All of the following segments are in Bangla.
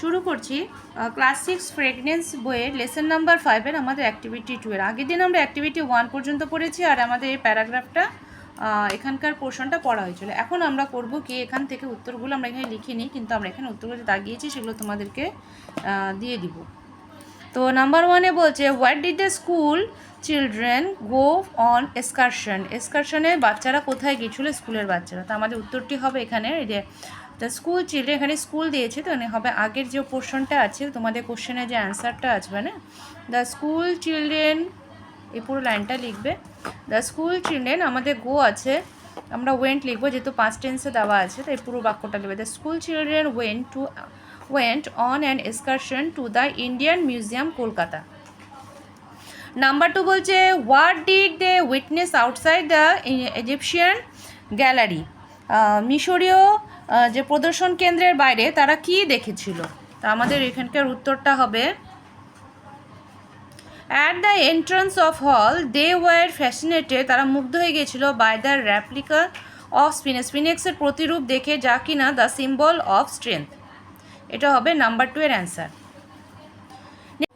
শুরু করছি ক্লাস সিক্স ফ্রেগনেন্স বইয়ের লেসন নাম্বার ফাইভের আমাদের অ্যাক্টিভিটি টু এর। আগের দিন আমরা অ্যাক্টিভিটি ওয়ান পর্যন্ত পড়েছি আর আমাদের এই প্যারাগ্রাফটা এখানকার পোর্শনটা পড়া হয়েছিল। এখন আমরা করব কি, এখান থেকে উত্তরগুলো আমরা এখানে লিখিনি, কিন্তু আমরা এখানে উত্তরগুলো দাগিয়েছি সেগুলো তোমাদেরকে দিয়ে দিব। তো নাম্বার ওয়ানে বলছে what did the school children go on excursion এসকারশনে বাচ্চারা কোথায় গিয়েছিল? স্কুলের বাচ্চারা। তো আমাদের উত্তরটি হবে এখানে, এই যে দ্য স্কুল চিলড্রেন এখানে স্কুল দিয়েছে তো মানে হবে আগের যে পোর্শনটা আছে, তোমাদের কোশ্চেনের যে অ্যান্সারটা আসবে না? দ্য স্কুল চিলড্রেন এই পুরো লাইনটা লিখবে। দ্য স্কুল চিলড্রেন আমাদের গো আছে। আমরা ওয়েন্ট লিখব, যেহেতু পাঁচ টেন্সে দেওয়া আছে, তাই পুরো বাক্যটা লিখবে। The school children went to went on an excursion to the Indian museum Kolkata number two বলছে what did they witness outside the Egyptian gallery মিশরীয় যে প্রদর্শন কেন্দ্রের বাইরে তারা কি দেখেছিল? তা আমাদের এখানকার উত্তরটা হবে অ্যাট দ্য এন্ট্রান্স অফ হল দে ওয়ার ফ্যাসিনেটেড তারা মুগ্ধ হয়ে গিয়েছিল by the replica of sphinx স্পিনেক্সের প্রতিরূপ দেখে যা কিনা দ্য সিম্বল অফ স্ট্রেংথ এটা হবে নাম্বার টু এর অ্যান্সার।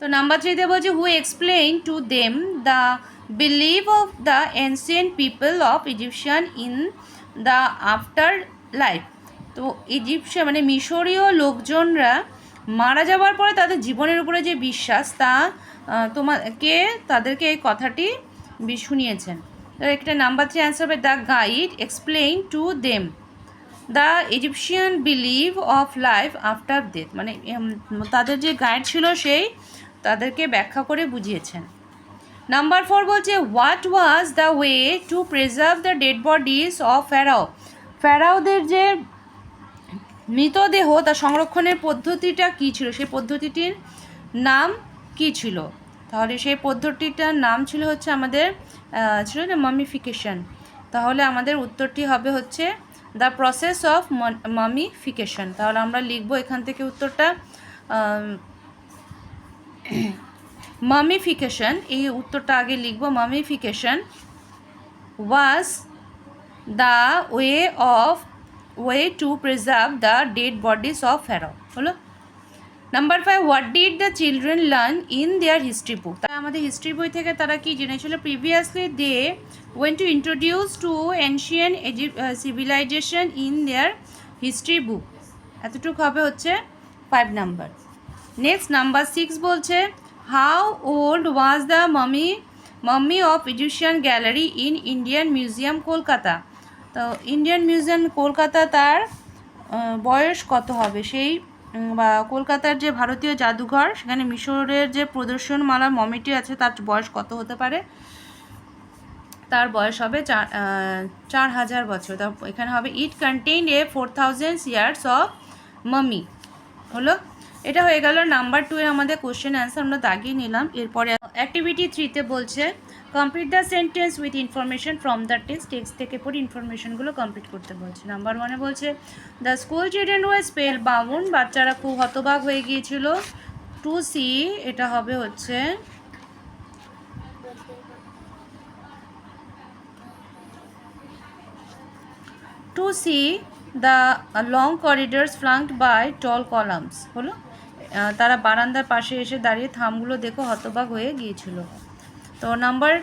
তো নাম্বার থ্রিতে বলছে who explain to them the belief of the ancient people of Egyptian in the after life তো ইজিপশিয়ান মানে মিশরীয় লোকজনরা মারা যাওয়ার পরে তাদের জীবনের উপরে যে বিশ্বাস, তা তোমাকে, তাদেরকে এই কথাটি শুনিয়েছেন। একটা নাম্বার থ্রি অ্যান্সার হবে the guide explain to them. The Egyptian belief of life after death মানে তাদের যে গাইড ছিল সেই তাদেরকে ব্যাখ্যা করে বুঝিয়েছেন। নাম্বার ফোর বলছে, what was the way to preserve the dead bodies of pharaoh ফ্যারাওদের যে মৃতদেহ তা সংরক্ষণের পদ্ধতিটা কী ছিল? সেই পদ্ধতিটির নাম কী ছিল? তাহলে সেই পদ্ধতিটার নাম ছিল হচ্ছে আমাদের ছিল না মামিফিকেশন তাহলে আমাদের উত্তরটি হবে হচ্ছে দ্য প্রসেস অফ মামিফিকেশন তাহলে আমরা লিখব এখান থেকে উত্তরটা মামিফিকেশন এই উত্তরটা আগে লিখব। Mummification was the way of way to preserve the dead bodies of pharaoh হলো? Number five what did the children learn in their history book তাই আমাদের হিস্ট্রি বই থেকে তারা কি জেনেছিল? Previously they went to introduce to ancient civilisation in their history book এতটুকু হবে হচ্ছে five number next number six বলছে how old was the mummy mummy of Egyptian gallery in Indian museum Kolkata তো ইন্ডিয়ান মিউজিয়াম কলকাতা তার বয়স কত হবে? সেই বা কলকাতার যে ভারতীয় জাদুঘর, সেখানে মিশরের যে প্রদর্শনমালা মমিটি আছে, তার বয়স কত হতে পারে? তার বয়স হবে চার চার হাজার বছর। তা এখানে হবে it contain a four thousand years of mummy হলো? এটা হয়ে গেল নাম্বার টু এর আমাদের কোশ্চেন অ্যান্সার আমরা দাগিয়ে নিলাম। এরপরে অ্যাক্টিভিটি থ্রিতে বলছে complete the sentence with information from the text text থেকে পরে ইনফরমেশনগুলো কমপ্লিট করতে বলছে। নাম্বার ওয়ানে বলছে the school children was spellbound বাচ্চারা খুব হতবাক হয়ে গিয়েছিল। টু সি এটা হবে হচ্ছে to see the long corridors flanked by tall columns হলো তারা বারান্দার পাশে এসে দাঁড়িয়ে থামগুলো দেখে হতবাক হয়ে গিয়েছিল। তো নাম্বার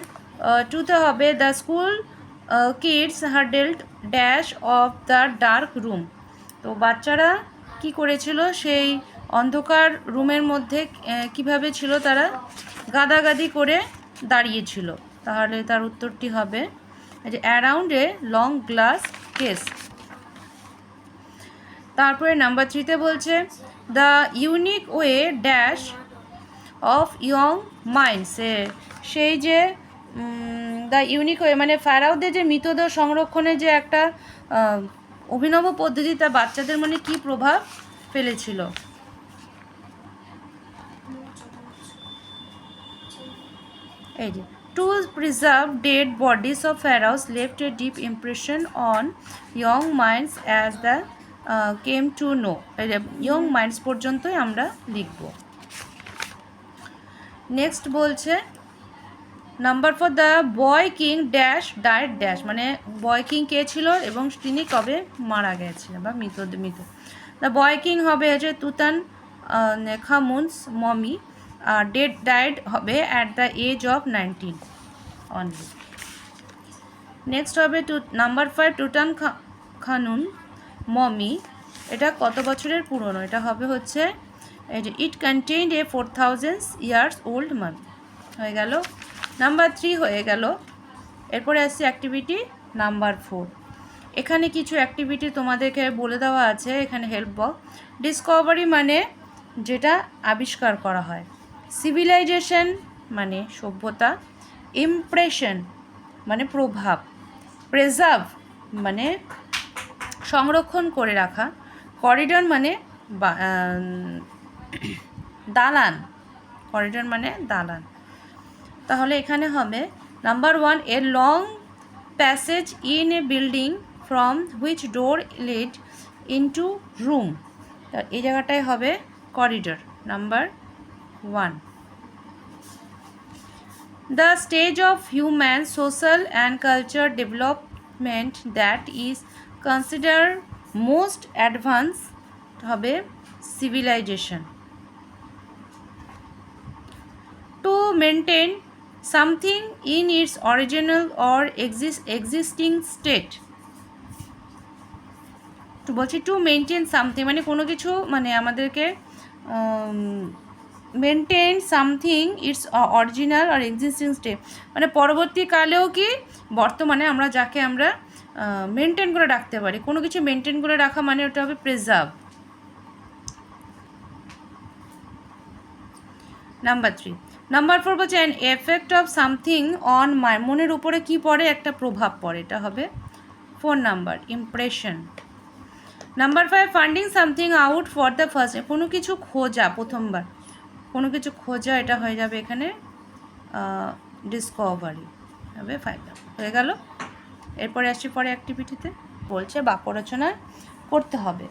টুতে হবে the school kids huddled dash of the dark room তো বাচ্চারা কি করেছিল? সেই অন্ধকার রুমের মধ্যে কীভাবে ছিল তারা? গাদাগাদি করে দাঁড়িয়েছিল। তাহলে তার উত্তরটি হবে যে around a long glass case তারপরে নাম্বার থ্রিতে বলছে the unique way dash of young minds সেই যে দ্য ইউনিক মানে ফ্যারাউদের যে মৃতদেহ সংরক্ষণের যে একটা অভিনব পদ্ধতি, তা বাচ্চাদের মনে কী প্রভাব ফেলেছিল? এই যে to preserve dead bodies of pharaohs left a deep impression on young minds as the came to know young minds পর্যন্তই আমরা লিখব। নেক্সট বলছে number for the boy king dash died dash মানে বয় কিং কে ছিল এবং তিনি কবে মারা গেছিলেন বা মৃত মৃত? দ্য বয় কিং হবে হচ্ছে Tutankhamun's mummy that died হবে at the age of nineteen only next হবে to number five Tutankhamun mummy. এটা কত বছরের পুরনো? এটা হবে হচ্ছে যে it contained a four thousand years old mummy হয়ে গেল। নাম্বার থ্রি হয়ে গেল। এরপরে আসছে অ্যাক্টিভিটি নাম্বার ফোর। এখানে কিছু অ্যাক্টিভিটি তোমাদেরকে বলে দেওয়া আছে, এখানে হেল্প বক্স ডিসকভারি মানে যেটা আবিষ্কার করা হয়। সিভিলাইজেশন মানে সভ্যতা। ইমপ্রেশন মানে প্রভাব। প্রেজার্ভ মানে সংরক্ষণ করে রাখা। করিডর মানে বা- দালান। করিডর মানে দালান। তাহলে এখানে হবে number one a long passage in a building from which door lead into room এই জায়গাটাই হবে corridor number one the stage of human social and culture development that is consider most advance হবে civilization to maintain something in its original or existing state তো বলছি টু মেনটেন সামথিং মানে কোনো কিছু মানে আমাদেরকে মেনটেন সামথিং ইটস অরিজিনাল আর এক্সিস্টিং স্টেট। মানে পরবর্তীকালেও কি, বর্তমানে আমরা যাকে আমরা মেনটেন করে রাখতে পারি। কোনো কিছু মেনটেন করে রাখা মানে ওটা হবে preserve. Number three. Number four বলছে an effect of something on my মনের উপরে কি পড়ে? একটা প্রভাব পড়ে, এটা হবে phone number impression number five finding something out for the first কোনো কিছু খোঁজা, প্রথমবার। কোনো কিছু খোঁজা, এটা হয়ে যাবে এখানে ডিসকভারি হবে ফাইভ হয়ে গেল। এরপরে আসছি পরে অ্যাক্টিভিটিতে বলছে বাক্য রচনা করতে হবে।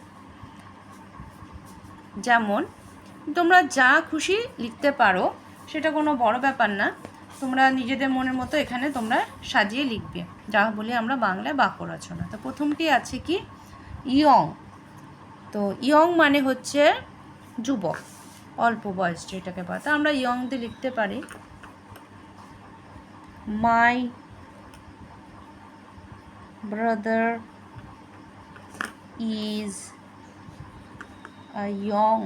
যেমন, তোমরা যা খুশি লিখতে পারো সেটা কোনো বড় ব্যাপার না। তোমরা নিজেদের মনের মতো এখানে তোমরা সাজিয়ে লিখবে। যা বলি আমরা বাংলায় বাক্য রচনা। তো প্রথমটি আছে কি? ইয়ং। তো ইয়ং মানে হচ্ছে যুবক, অল্প বয়স যেটাকে তা আমরা ইয়ং দিয়ে লিখতে পারি, my brother is a young.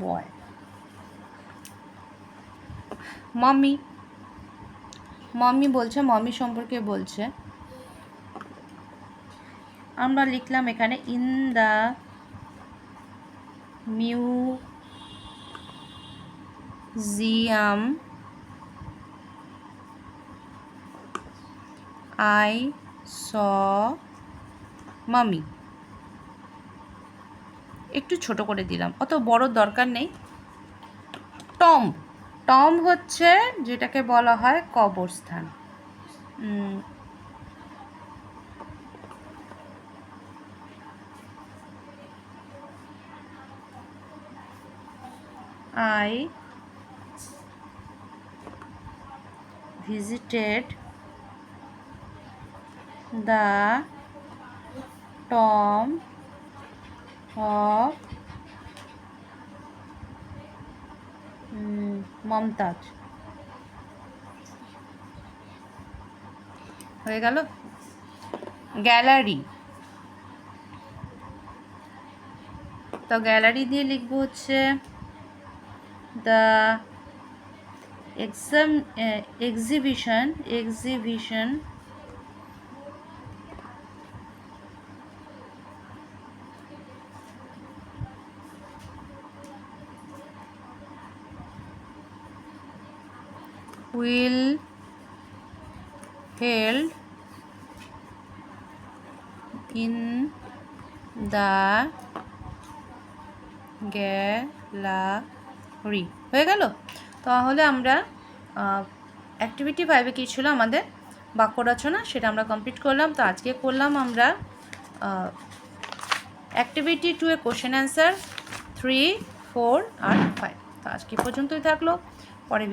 Boy. Mummy. Mummy বলছে, মাম্মি সম্পর্কে বলছে। আমরা লিখলাম এখানে, in the museum, I saw mummy একটু ছোট করে দিলাম। অত বড় দরকার নেই। টম টম হচ্ছে যেটাকে বলা হয় কবরস্থান। I visited of mm, Mumtaz. হয়ে গেল? গ্যালারি। তো গ্যালারি দিয়ে লিখব হচ্ছে the exam uh, exhibition will held in the gallery হয়ে গেল? তাহলে আমরা অ্যাক্টিভিটি ফাইভে কী ছিল আমাদের? বাক্য রচনা, সেটা আমরা কমপ্লিট করলাম। তো আজকে করলাম আমরা activity two a question answer three four R five তো আজকে পর্যন্তই থাকল। পরে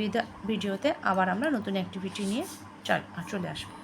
ভিডিওতে আবার আমরা নতুন অ্যাক্টিভিটি নিয়ে চল আসব।